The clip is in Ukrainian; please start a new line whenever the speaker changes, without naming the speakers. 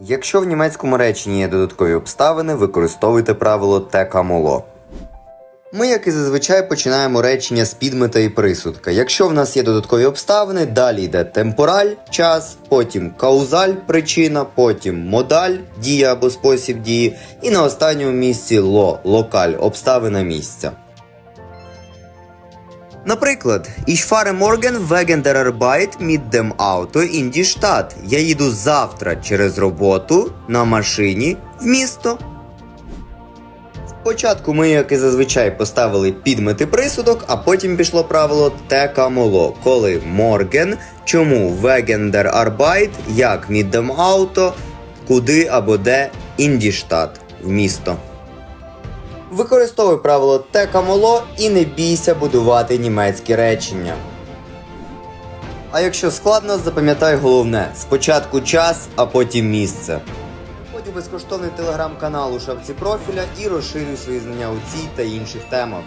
Якщо в німецькому реченні є додаткові обставини, використовуйте правило текамоло. Ми, як і зазвичай, починаємо речення з підмета і присудка. Якщо в нас є додаткові обставини, далі йде темпораль, час, потім каузаль, причина, потім модаль, дія або спосіб дії, і на останньому місці ло, локаль, обставина місця. Наприклад, Ich fahre morgen wegen der die Stadt. Я їду завтра через роботу на машині в місто. Спочатку ми, як і зазвичай, поставили підмети присудок, а потім пішло правило текамоло, коли морген, чому der Arbeit, як mit dem куди або де Stadt, в місто. Використовуй правило текамоло і не бійся будувати німецькі речення. А якщо складно, запам'ятай головне: спочатку час, а потім місце. Приходь у безкоштовний телеграм-канал у шапці профіля і розширюй свої знання у цій та інших темах.